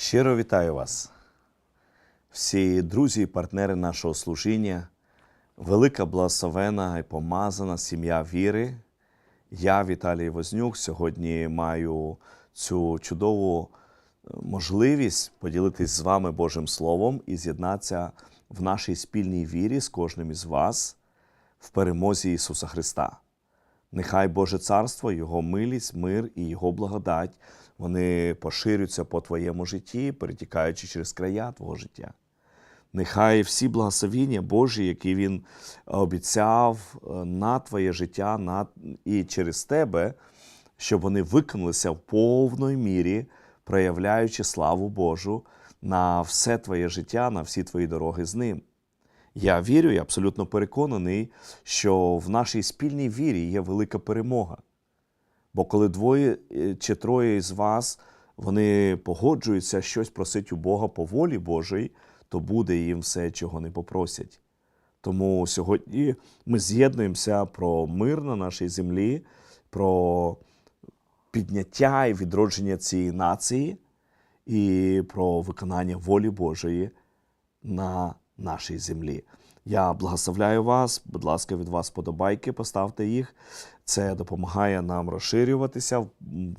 Щиро вітаю вас, всі друзі і партнери нашого служіння, велика благословена і помазана сім'я віри. Я, Віталій Вознюк, сьогодні маю цю чудову е, можливість поділитись з вами Божим Словом і з'єднатися в нашій спільній вірі з кожним із вас в перемозі Ісуса Христа. Нехай Боже Царство, Його милість, мир і Його благодать вони поширюються по твоєму житті, перетікаючи через края твого життя. Нехай всі благословіння Божі, які Він обіцяв е, на твоє життя на, і через тебе, щоб вони виконалися в повної мірі, проявляючи славу Божу на все твоє життя, на всі твої дороги з ним. Я вірю і абсолютно переконаний, що в нашій спільній вірі є велика перемога. Бо коли двоє е, чи троє із вас вони погоджуються щось просити у Бога по волі Божій, то буде їм все, чого не попросять. Тому сьогодні ми з'єднуємося про мир на нашій землі, про підняття і відродження цієї нації і про виконання волі Божої на нашій землі. Я благословляю вас, будь ласка, від вас подобайки, поставте їх. Це допомагає нам розширюватися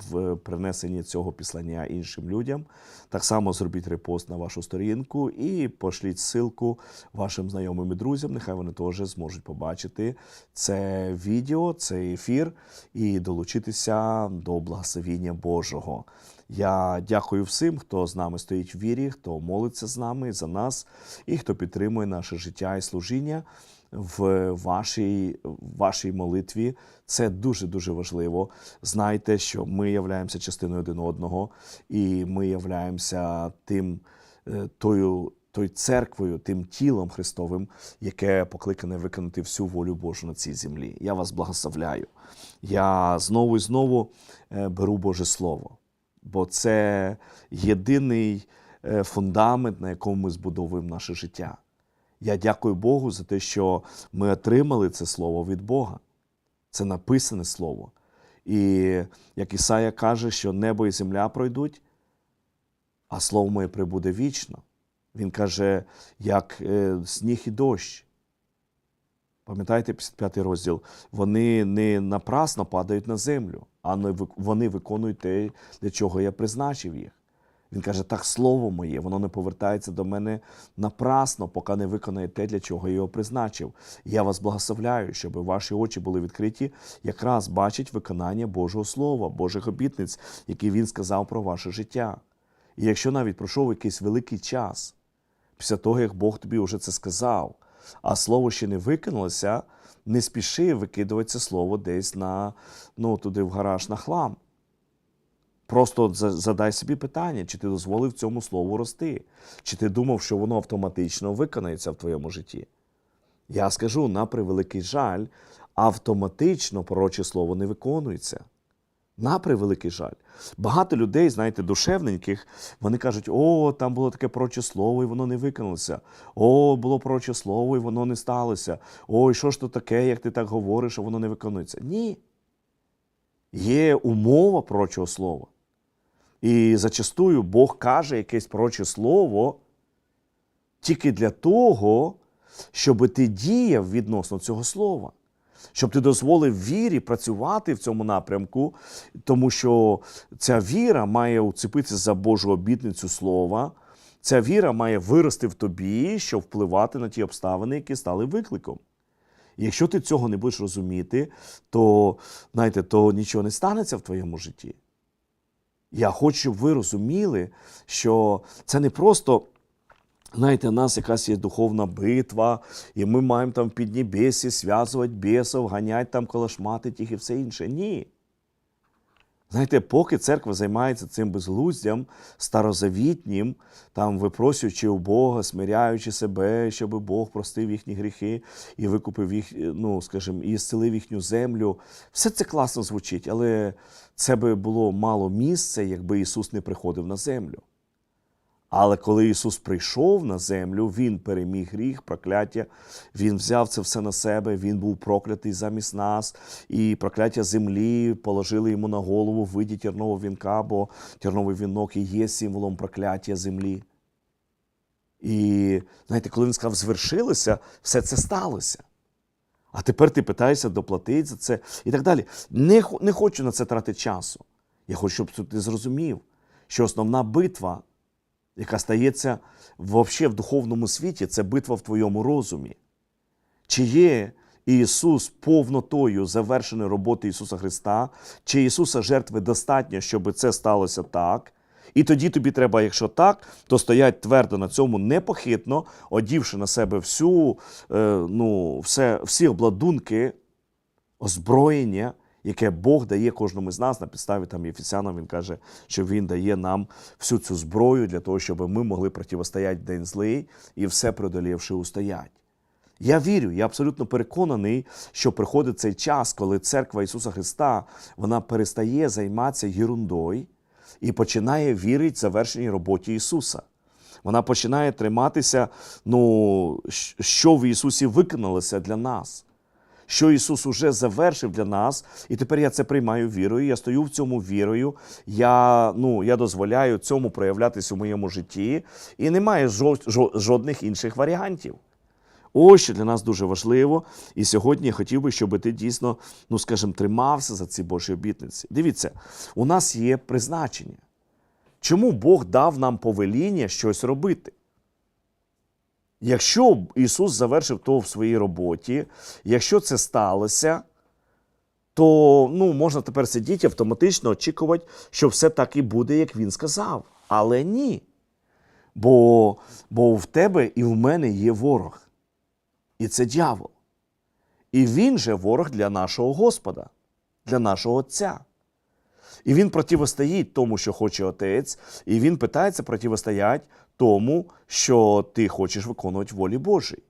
в- принесенні цього післання іншим людям. Так само зробіть репост на вашу сторінку і пошліть ссылку вашим знайомим і друзям. Нехай вони теж зможуть побачити це відео, цей ефір і долучитися до благословіння Божого. Я дякую всім, хто з нами стоїть в вірі, хто молиться з нами за нас і хто підтримує наше життя і служіння в вашій, вашій молитві. Це дуже дуже важливо. Знайте, що ми являємося частиною один одного, і ми являємося тим е, тою. Тою церквою, тим тілом Христовим, яке покликане виконати всю волю Божу на цій землі. Я вас благословляю. Я знову і знову е, беру Боже Слово, бо це єдиний е, фундамент, на якому ми збудовуємо наше життя. Я дякую Богу за те, що ми отримали це слово від Бога. Це написане слово. І як Ісая каже, що небо і земля пройдуть, а слово моє прибуде вічно. Він каже, як е, сніг і дощ. Пам'ятаєте 55 розділ? Вони не напрасно падають на землю, а вони виконують те, для чого я призначив їх. Він каже, так слово моє, воно не повертається до мене напрасно, поки не виконає те, для чого я його призначив. Я вас благословляю, щоб ваші очі були відкриті, якраз бачить виконання Божого Слова, Божих обітниць, які він сказав про ваше життя. І якщо навіть пройшов якийсь великий час, після того, як Бог тобі вже це сказав, а слово ще не виконалося, не спіши викидувати це слово десь на, ну, туди в гараж на хлам. Просто задай собі питання, чи ти дозволив цьому слову рости, чи ти думав, що воно автоматично виконається в твоєму житті. Я скажу, на превеликий жаль, автоматично пророче слово не виконується. На превеликий жаль. Багато людей, знаєте, душевненьких, вони кажуть, о, там було таке пророче слово, і воно не виконалося. О, було пророче слово, і воно не сталося. Ой, що ж то таке, як ти так говориш, а воно не виконується. Ні. Є умова пророчого слова. І зачастую Бог каже якесь пророче слово тільки для того, щоб ти діяв відносно цього слова. Щоб ти дозволив вірі працювати в цьому напрямку, тому що ця віра має уцепитися за Божу обітницю слова. Ця віра має вирости в тобі, щоб впливати на ті обставини, які стали викликом. І якщо ти цього не будеш розуміти, то, знаєте, то нічого не станеться в твоєму житті. Я хочу, щоб ви розуміли, що це не просто, знаєте, у нас якась є духовна битва, і ми маємо там в піднебесі зв'язувати бісів, ганяти там колошматить їх і все інше. Ні. Знаєте, поки церква займається цим безглуздям, старозавітнім, там випросюючи у Бога, смиряючи себе, щоб Бог простив їхні гріхи і викупив їх, ну скажімо, і зцілив їхню землю. Все це класно звучить, але це би було мало місця, якби Ісус не приходив на землю. Але коли Ісус прийшов на землю, Він переміг гріх, прокляття, Він взяв це все на себе, Він був проклятий замість нас, і прокляття землі положили йому на голову в виді тернового вінка, бо терновий вінок і є символом прокляття землі. І знаєте, коли він сказав, звершилося, все це сталося. А тепер ти питаєшся доплатити за це і так далі. Не, не хочу на це тратити часу. Я хочу, щоб ти зрозумів, що основна битва, яка стається вообще в духовному світі, це битва в твоєму розумі. Чи є Ісус повнотою завершеної роботи Ісуса Христа, чи Ісуса жертви достатньо, щоб це сталося так? І тоді тобі треба, якщо так, то стоять твердо на цьому непохитно, одівши на себе всю, е, ну, все, всі обладунки, озброєння, яке Бог дає кожному з нас на підставі там Єфесянам, він каже, що Він дає нам всю цю зброю для того, щоб ми могли противостояти в день злий і все преодолівши устоять. Я вірю, я абсолютно переконаний, що приходить цей час, коли церква Ісуса Христа вона перестає займатися єрундою і починає вірити в завершеній роботі Ісуса. Вона починає триматися, ну, що в Ісусі виконалося для нас. Що Ісус уже завершив для нас, і тепер я це приймаю вірою. Я стою в цьому вірою. Я, ну, я дозволяю цьому проявлятися у моєму житті, і немає жо- жо- жодних інших варіантів. Ось що для нас дуже важливо. І сьогодні я хотів би, щоб ти дійсно, ну скажімо, тримався за ці Божі обітниці. Дивіться, у нас є призначення. Чому Бог дав нам повеління щось робити? Якщо Ісус завершив то в своїй роботі, якщо це сталося, то ну, можна тепер сидіти автоматично очікувати, що все так і буде, як він сказав. Але ні. Бо, бо в тебе і в мене є ворог. І це дьявол. І він же ворог для нашого Господа, для нашого Отця. І він противостоїть тому, що хоче отець, і він питається противостояти тому, що ти хочеш виконувати волі Божій.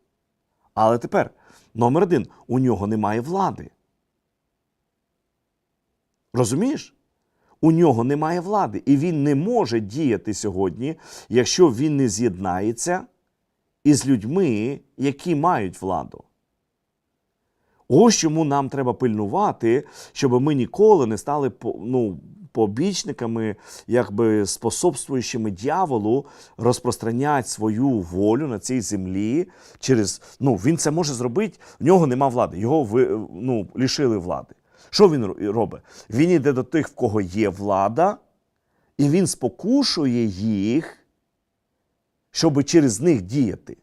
Але тепер, номер один, у нього немає влади. Розумієш? У нього немає влади, і він не може діяти сьогодні, якщо він не з'єднається із людьми, які мають владу. Ось чому нам треба пильнувати, щоб ми ніколи не стали ну, побічниками, якби способствуючими дьяволу розпространяти свою волю на цій землі через. Ну, він це може зробити, в нього нема влади, його ну, лишили влади. Що він ро- робить? Він йде до тих, в кого є влада, і він спокушує їх, щоб через них діяти.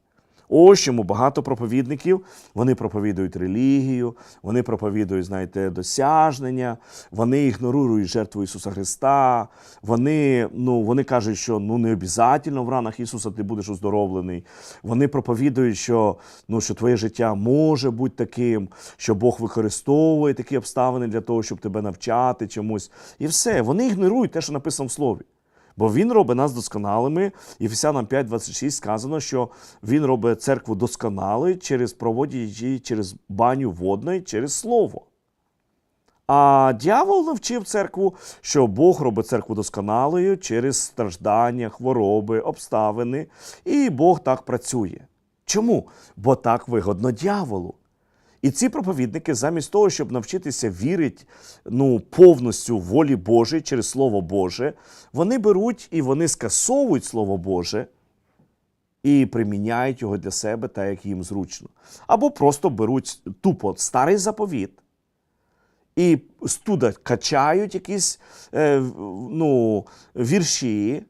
Ось чому багато проповідників вони проповідують релігію, вони проповідують, знаєте, досягнення, вони ігнорують жертву Ісуса Христа. Вони, ну, вони кажуть, що ну не обов'язково в ранах Ісуса ти будеш оздоровлений. Вони проповідують, що, ну, що твоє життя може бути таким, що Бог використовує такі обставини для того, щоб тебе навчати чомусь. І все. Вони ігнорують те, що написано в слові. Бо він робить нас досконалими. Єфесянам 5.26 сказано, що він робить церкву досконалою через проводять її через баню водної, через слово. А дьявол навчив церкву, що Бог робить церкву досконалою через страждання, хвороби, обставини. І Бог так працює. Чому? Бо так вигодно дьяволу. І ці проповідники, замість того, щоб навчитися вірити ну, повністю волі Божій через Слово Боже, вони беруть і вони скасовують Слово Боже і приміняють його для себе так, як їм зручно. Або просто беруть тупо старий заповіт і студа качають якісь е, ну, вірші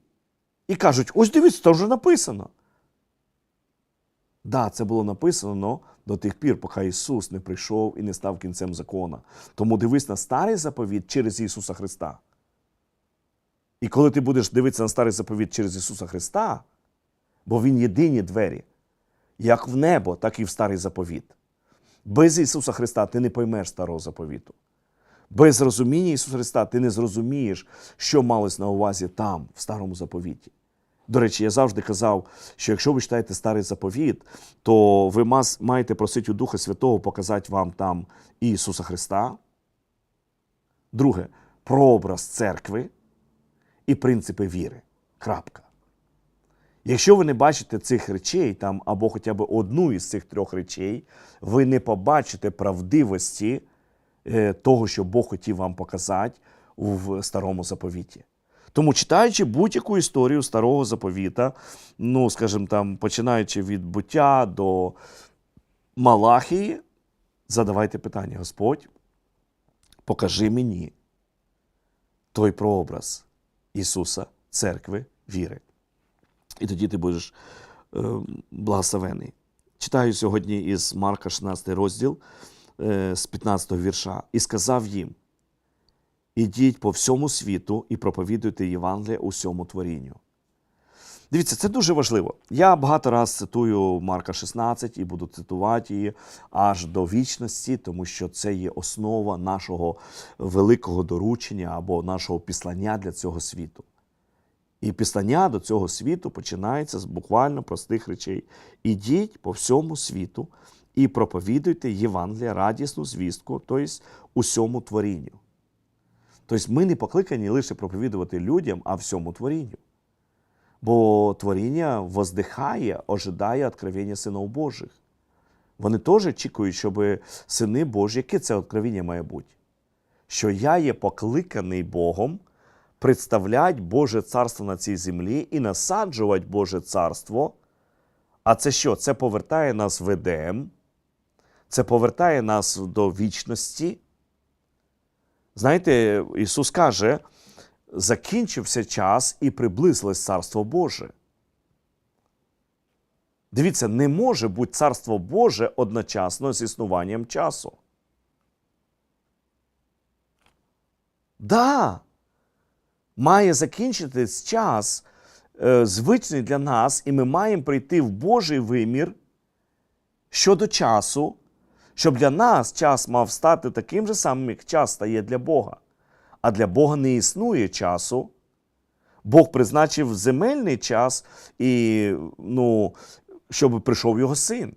і кажуть: ось дивіться, це вже написано. Да, це було написано до тих пір, поки Ісус не прийшов і не став кінцем закона. Тому дивись на старий заповіт через Ісуса Христа. І коли ти будеш дивитися на старий заповіт через Ісуса Христа, бо Він єдині двері, як в небо, так і в старий заповіт. Без Ісуса Христа ти не поймеш старого заповіту. Без розуміння Ісуса Христа ти не зрозумієш, що малось на увазі там, в старому заповіті. До речі, я завжди казав, що якщо ви читаєте старий заповіт, то ви маєте просити у Духа Святого показати вам там Ісуса Христа. Друге, прообраз церкви і принципи віри. Крапка. Якщо ви не бачите цих речей, там, або хоча б одну із цих трьох речей, ви не побачите правдивості е, того, що Бог хотів вам показати в старому заповіті. Тому, читаючи будь-яку історію старого заповіта, ну, скажімо там, починаючи від буття до Малахії, задавайте питання: Господь, покажи мені той прообраз Ісуса, церкви, віри. І тоді ти будеш е, благословений. Читаю сьогодні із Марка 16 розділ е, з 15 вірша. І сказав їм: Ідіть по всьому світу і проповідуйте Євангелія усьому творінню. Дивіться, це дуже важливо. Я багато раз цитую Марка 16 і буду цитувати її аж до вічності, тому що це є основа нашого великого доручення або нашого післання для цього світу. І післання до цього світу починається з буквально простих речей. Ідіть по всьому світу і проповідуйте Євангелія, радісну звістку, тобто усьому творінню. Тобто ми не покликані лише проповідувати людям, а всьому творінню. Бо творіння воздихає, ожидає откровення синів Божих. Вони теж очікують, щоб сини Божі, яке це откровення має бути? Що я є покликаний Богом представляти Боже царство на цій землі і насаджувати Боже царство. А це що? Це повертає нас в Едем, це повертає нас до вічності. Знаєте, Ісус каже, закінчився час і приблизилось Царство Боже. Дивіться, не може бути Царство Боже одночасно з існуванням часу. Да, має закінчитись час е, звичний для нас, і ми маємо прийти в Божий вимір щодо часу, щоб для нас час мав стати таким же самим, як час стає для Бога. А для Бога не існує часу. Бог призначив земельний час, і, ну, щоб прийшов його син.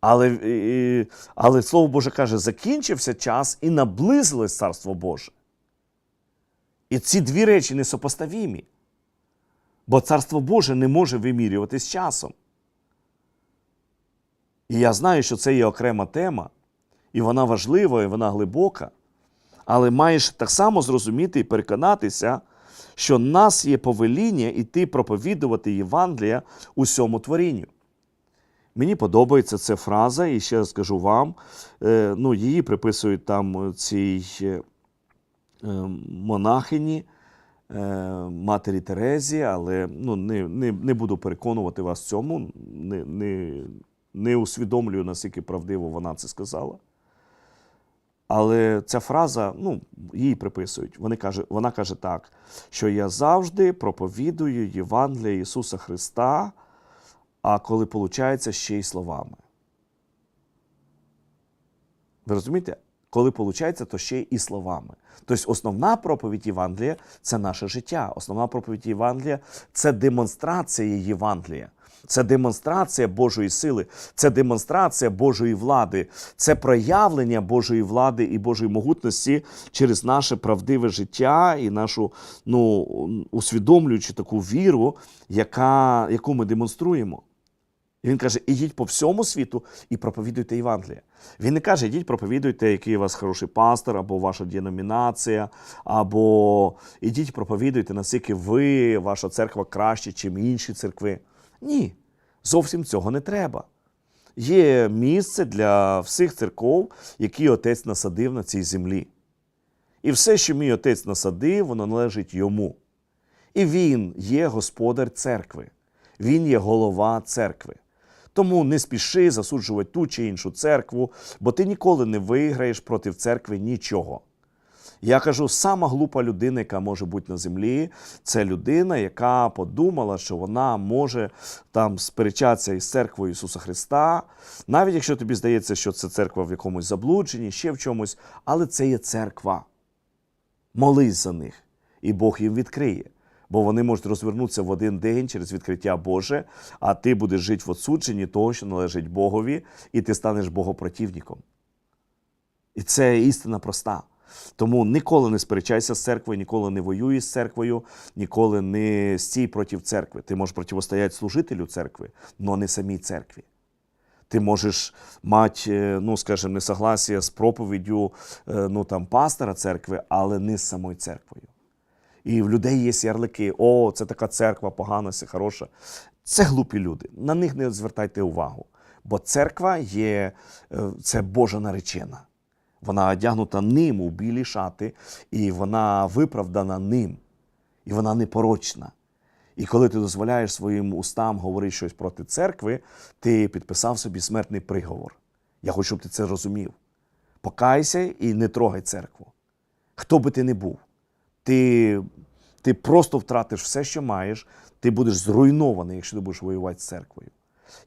Але, і, але Слово Боже каже, закінчився час і наблизилось Царство Боже. І ці дві речі несопоставімі. Бо Царство Боже не може вимірюватись часом. І я знаю, що це є окрема тема, і вона важлива, і вона глибока. Але маєш так само зрозуміти і переконатися, що в нас є повеління іти проповідувати Євангелія усьому творінню. Мені подобається ця фраза, і ще скажу вам, е, ну, її приписують там цій е, монахині, е, матері Терезі, але ну, не, не, не буду переконувати вас в цьому, не, не, не усвідомлюю, наскільки правдиво вона це сказала. Але ця фраза, ну, їй приписують. Вони каже, вона каже так, що я завжди проповідую Євангелія Ісуса Христа, а коли виходить, ще й словами. Ви розумієте? Коли виходить, то ще і словами. Тобто основна проповідь Євангелія це наше життя. Основна проповідь Євангелія це демонстрація Євангелія. Це демонстрація Божої сили, це демонстрація Божої влади, це проявлення Божої влади і Божої могутності через наше правдиве життя і нашу ну, усвідомлюючи таку віру, яка, яку ми демонструємо. І він каже: ідіть по всьому світу і проповідуйте Євангеліє. Він не каже, ідіть, проповідуйте, який у вас хороший пастор, або ваша деномінація, або ідіть, проповідуйте, наскільки ви, ваша церква краще, ніж інші церкви. Ні, зовсім цього не треба. Є місце для всіх церков, які отець насадив на цій землі. І все, що мій отець насадив, воно належить йому. І він є господар церкви, він є голова церкви. Тому не спіши засуджувати ту чи іншу церкву, бо ти ніколи не виграєш проти церкви нічого. Я кажу, сама глупа людина, яка може бути на землі, це людина, яка подумала, що вона може там сперечатися із церквою Ісуса Христа, навіть якщо тобі здається, що це церква в якомусь заблудженні, ще в чомусь, але це є церква. Молись за них, і Бог їм відкриє. Бо вони можуть розвернутися в один день через відкриття Боже, а ти будеш жити в отсудженні того, що належить Богові, і ти станеш богопротивником. І це істина проста. Тому ніколи не сперечайся з церквою, ніколи не воюй з церквою, ніколи не стій проти церкви. Ти можеш протистояти служителю церкви, але не самій церкві. Ти можеш мати, ну, скажімо, несогласія з проповіддю е, ну, там, пастора церкви, але не з самою церквою. І в людей є ярлики: о, це така церква погана, це хороша. Це глупі люди. На них не звертайте увагу. Бо церква є е, це Божа наречена. Вона одягнута ним у білі шати, і вона виправдана ним, і вона непорочна. І коли ти дозволяєш своїм устам говорити щось проти церкви, ти підписав собі смертний приговор. Я хочу, щоб ти це розумів. Покайся і не трогай церкву. Хто би ти не був, ти, ти просто втратиш все, що маєш, ти будеш зруйнований, якщо ти будеш воювати з церквою.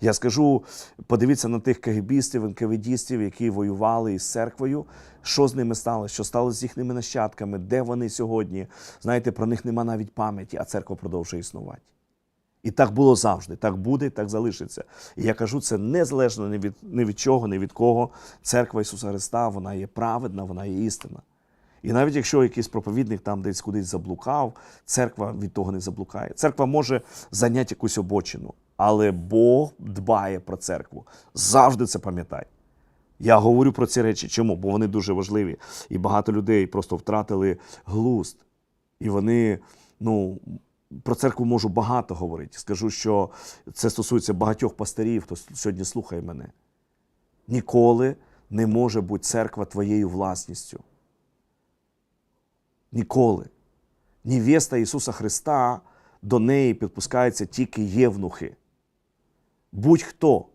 Я скажу, подивіться на тих кагібістів, НКВДістів, які воювали із церквою. Що з ними сталося? Що сталося з їхніми нащадками? Де вони сьогодні? Знаєте, про них нема навіть пам'яті, а церква продовжує існувати. І так було завжди, так буде, так залишиться. І я кажу, це незалежно ні від, ні від чого, ні від кого. Церква Ісуса Христа, вона є праведна, вона є істина. І навіть якщо якийсь проповідник там десь кудись заблукав, церква від того не заблукає. Церква може зайняти якусь обочину, але Бог дбає про церкву. Завжди це пам'ятай. Я говорю про ці речі. Чому? Бо вони дуже важливі. І багато людей просто втратили глузд. І вони, ну, про церкву можу багато говорити. Скажу, що це стосується багатьох пастирів, хто сьогодні слухає мене. Ніколи не може бути церква твоєю власністю. Ніколи. Невеста Ісуса Христа до неї підпускаються тільки євнухи. Будь-хто.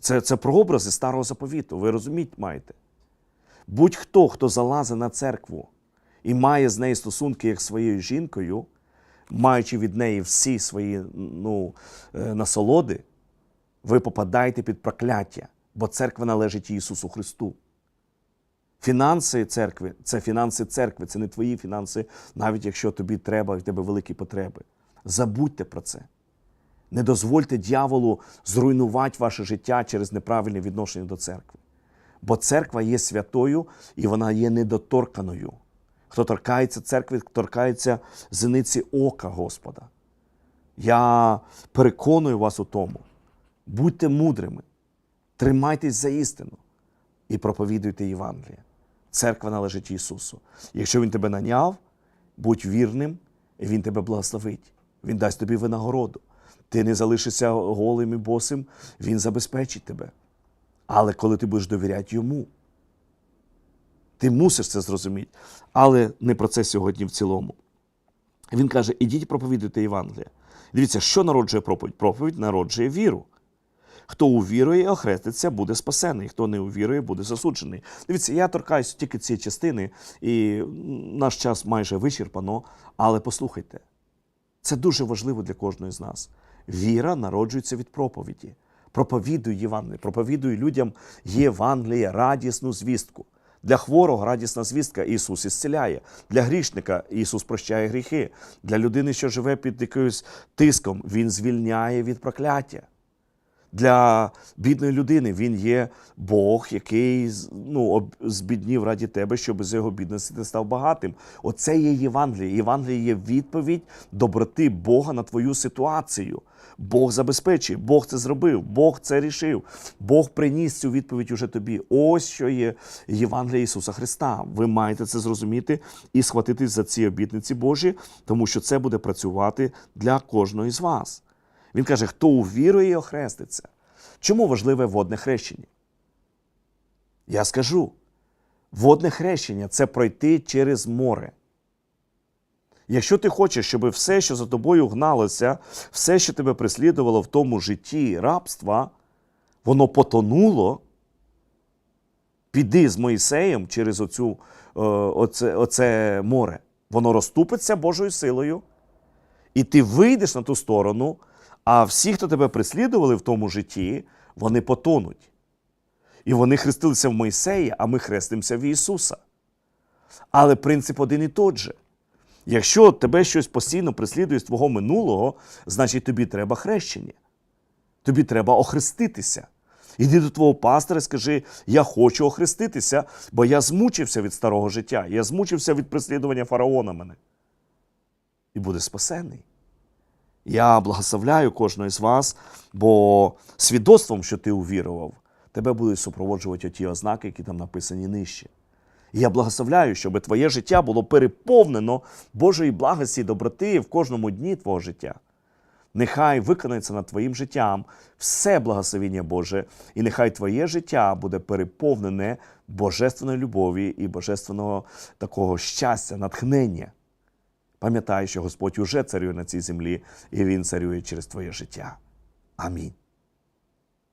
Це, це прообрази старого заповіту. Ви розуміти маєте. Будь-хто, хто залазить на церкву і має з нею стосунки як своєю жінкою, маючи від неї всі свої ну, е, насолоди, ви попадаєте під прокляття, бо церква належить Ісусу Христу. Фінанси церкви це фінанси церкви, це не твої фінанси, навіть якщо тобі треба, в тебе великі потреби. Забудьте про це. Не дозвольте дьяволу зруйнувати ваше життя через неправильне відношення до церкви. Бо церква є святою і вона є недоторканою. Хто торкається церкви, торкається зениці ока Господа. Я переконую вас у тому. Будьте мудрими, тримайтесь за істину і проповідуйте Євангеліє. Церква належить Ісусу. Якщо Він тебе наняв, будь вірним, і Він тебе благословить. Він дасть тобі винагороду. Ти не залишишся голим і босим, Він забезпечить тебе. Але коли ти будеш довіряти йому, ти мусиш це зрозуміти. Але не про це сьогодні в цілому. Він каже: ідіть проповідуйте Євангелія. Дивіться, що народжує проповідь? Проповідь народжує віру. Хто увірує і охреститься, буде спасений. Хто не увірує, буде засуджений. Дивіться, я торкаюся тільки цієї частини, і наш час майже вичерпано. Але послухайте, це дуже важливо для кожної з нас. Віра народжується від проповіді. Проповідуй Євангеліє, проповідуй людям Євангеліє, радісну звістку. Для хворого радісна звістка Ісус ісціляє. Для грішника Ісус прощає гріхи. Для людини, що живе під якимось тиском, Він звільняє від прокляття. Для бідної людини він є Бог, який ну, збіднів раді тебе, щоб з його бідності ти став багатим. Оце є Євангеліє. Євангеліє є відповідь доброти Бога на твою ситуацію. Бог забезпечує, Бог це зробив, Бог це рішив. Бог приніс цю відповідь уже тобі. Ось що є Євангеліє Ісуса Христа. Ви маєте це зрозуміти і схватитись за ці обітниці Божі, тому що це буде працювати для кожного з вас. Він каже, хто увірує і охреститься. Чому важливе водне хрещення? Я скажу: водне хрещення це пройти через море. Якщо ти хочеш, щоб все, що за тобою гналося, все, що тебе преслідувало в тому житті рабства, воно потонуло, піди з Моїсеєм через оцю, е, оце, оце море. Воно розступиться Божою силою, і ти вийдеш на ту сторону, а всі, хто тебе преслідували в тому житті, вони потонуть. І вони хрестилися в Мойсея, а ми хрестимося в Ісуса. Але принцип один і той же. Якщо тебе щось постійно преслідує з твого минулого, значить тобі треба хрещення. Тобі треба охреститися. Іди до твого пастора і скажи: я хочу охреститися, бо я змучився від старого життя, я змучився від преслідування фараона мене. І буде спасений. Я благословляю кожного з вас, бо свідоцтвом, що ти увірував, тебе будуть супроводжувати ті ознаки, які там написані нижче. І я благословляю, щоб твоє життя було переповнено Божої благості і доброти в кожному дні твого життя. Нехай виконається над твоїм життям все благословіння Боже, і нехай твоє життя буде переповнене божественної любові і божественного такого щастя, натхнення. Пам'ятай, що Господь уже царює на цій землі, і Він царює через твоє життя. Амінь.